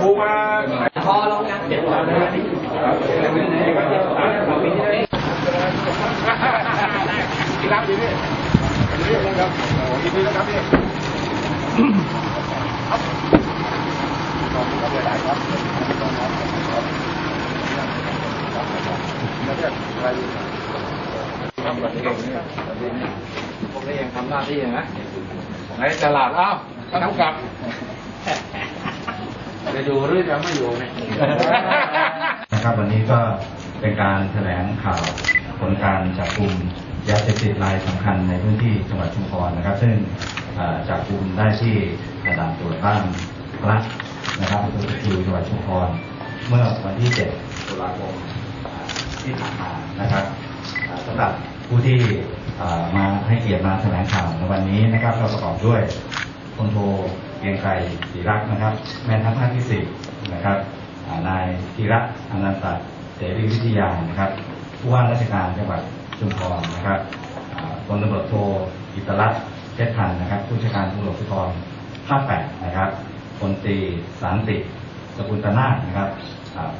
ครูมาพอลงยังเดี๋ยวเรา ที่รับดีพี่ดีนะครับโอ้ยินดีนะครับพี่ครับขอบคุณครับหลายๆครับแล้วเนี่ยอะไร ทำแบบนี้เนี่ยพวกนี้ยังทำหน้าที่อยู่นะในตลาดอ้าวท่านผู้กลับจะอยู่หรือจะไม่อยู่เนี่ยนะครับวันนี้ก็เป็นการแถลงข่าวผลการจับกลุ่มยาเสพติดรายสำคัญในพื้นที่จังหวัดชุมพรนะครับ ซึ่งจับกลุ่มได้ที่ด่านตรวจบ้านพระนะครับอำเภอประทิวจังหวัดชุมพรเมื่อวันที่ 7 ตุลาคมที่ผ่านมานะครับอ่าสำหรับ ผู้ที่มาให้เกียรติมาแถลงข่าวในวันนี้นะครับเราประกอบด้วยพลโทเกียงไกรศรีรักษ์นะครับ แม่ทัพภาคที่สิบนะครับนายธีระอนันตเสรีวิทยานะครับผู้ว่าราชการจังหวัดชุมพรนะครับพลตำรวจโทอิตรัตน์เพชรพันนะครับผู้บัญชาการตำรวจภูธรภาคแปดนะครับพลตรีสารติสกุลตนาถนะครับอ่า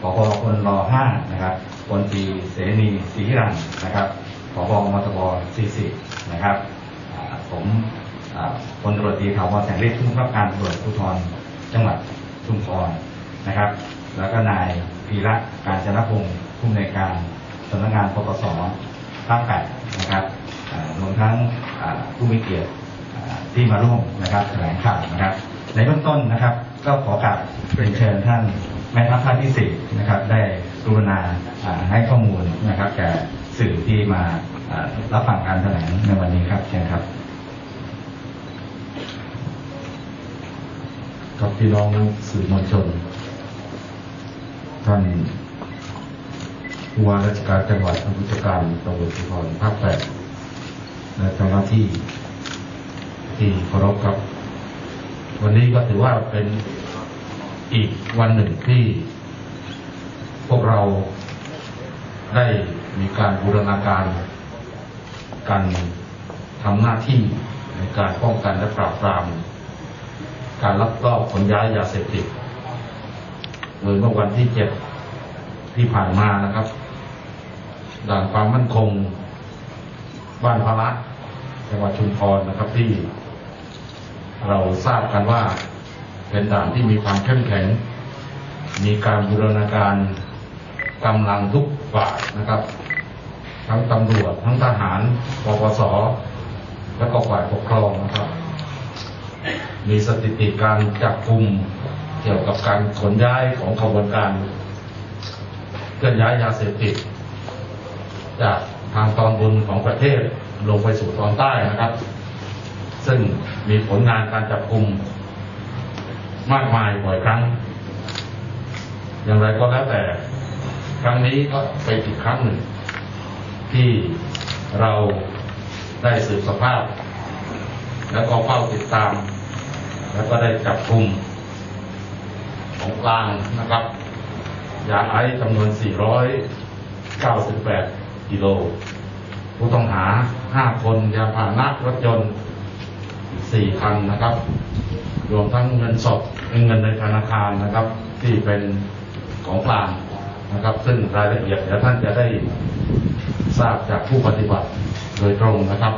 ผบพลรห้านะครับพลตรีเสนีศรีรันต์นะครับ ผบมตบ40 นะครับ ผมพลตรวจตีถาวรแสงฤทธิ์ผู้บังคับการตำรวจภูธรจังหวัดชุมพรนะครับ แล้วก็นายพีระการจนพงศ์ผู้อำนวยการสำนักงานปปสภาคแปดนะครับรวมทั้งผู้มีเกียรติที่มาร่วมนะครับแถลงข่าวนะครับ ในเบื้องต้นนะครับ ก็ขอกราบเรียนเชิญท่านแม่ทัพภาคที่สี่นะครับ ได้กรุณาให้ข้อมูลนะครับแก่ ที่มารับฟังการแถลงในวันนี้ครับเชิญครับกับพี่น้องสื่อมวลชน ท่านผู้ว่าราชการจังหวัดท่านผู้จัดการตำรวจภูธรภาคแปดและเจ้าหน้าที่ที่เคารพครับ วันนี้ก็ถือว่าเป็นอีกวันหนึ่งที่ พวกเราได้ มีการบูรณาการกันทำหน้าที่ในการป้องกันและปราบปราม การลักลอบขนย้ายยาเสพติดโดยเมื่อวันที่เจ็ดที่ผ่านมานะครับด่านความมั่นคง บ้านพระจังหวัดชุมพรนะครับที่ เราทราบกันว่าเป็นด่านที่มีความเข้มแข็ง มีการบูรณาการกำลังทุกฝ่ายนะครับ ทั้งตำรวจทั้งทหารปปสและก็ฝ่ายปกครองนะครับ มีสถิติการจับกลุ่มเกี่ยวกับการขนย้ายของขบวนการเคลื่อนย้ายยาเสพติด จากทางตอนบนของประเทศลงไปสู่ตอนใต้นะครับ ซึ่งมีผลงานการจับกลุ่มมากมายบ่อยครั้ง อย่างไรก็แล้วแต่ ครั้งนี้ก็เป็นอีกครั้งหนึ่ง ที่เราได้สืบสภาพ แล้วก็เฝ้าติดตาม แล้วก็ได้จับกลุ่มของกลางนะครับยาไอซ์จำนวน 498 กิโล ผู้ต้องหา 5 คนยาพาหนะรถยนต์ 4 คันนะครับ รวมทั้งเงินสดเงินในธนาคารนะครับ ที่เป็นของกลางนะครับ ซึ่งรายละเอียดเดี๋ยวท่านจะได้ ทราบจากผู้ปฏิบัติโดยตรงนะครับ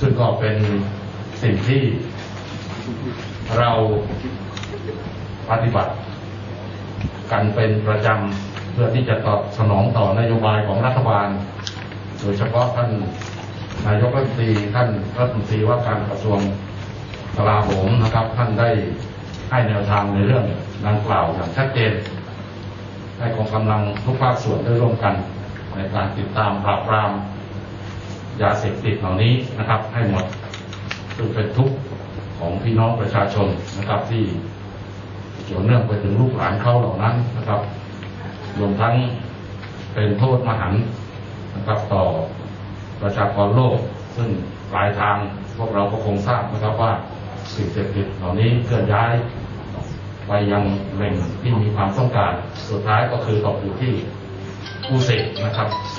ซึ่งก็เป็นสิ่งที่เราปฏิบัติ กันเป็นประจำเพื่อที่จะตอบสนองต่อนโยบายของรัฐบาล โดยเฉพาะท่านนายกรัฐมนตรีท่านรัฐมนตรีว่าการกระทรวงกลาโหมนะครับ ท่านได้ให้แนวทางในเรื่องดังกล่าวอย่างชัดเจนให้กองกำลังทุกภาคส่วนได้ร่วมกัน ในการติดตามปราบปรามยาเสพติดเหล่านี้นะครับ ให้หมดซึ่งเป็นทุกข์ของพี่น้องประชาชนนะครับ ที่เกี่ยวเนื่องไปถึงลูกหลานเขาเหล่านั้นนะครับรวมทั้งเป็นโทษมหันต์นะครับต่อประชากรโลก ซึ่งปลายทางพวกเราก็คงทราบนะครับว่าสิ่งเสพติดเหล่านี้เคลื่อนย้ายไปยังแหล่งที่มีความต้องการสุดท้ายก็คือตกอยู่ที่ ผู้เสพนะครับ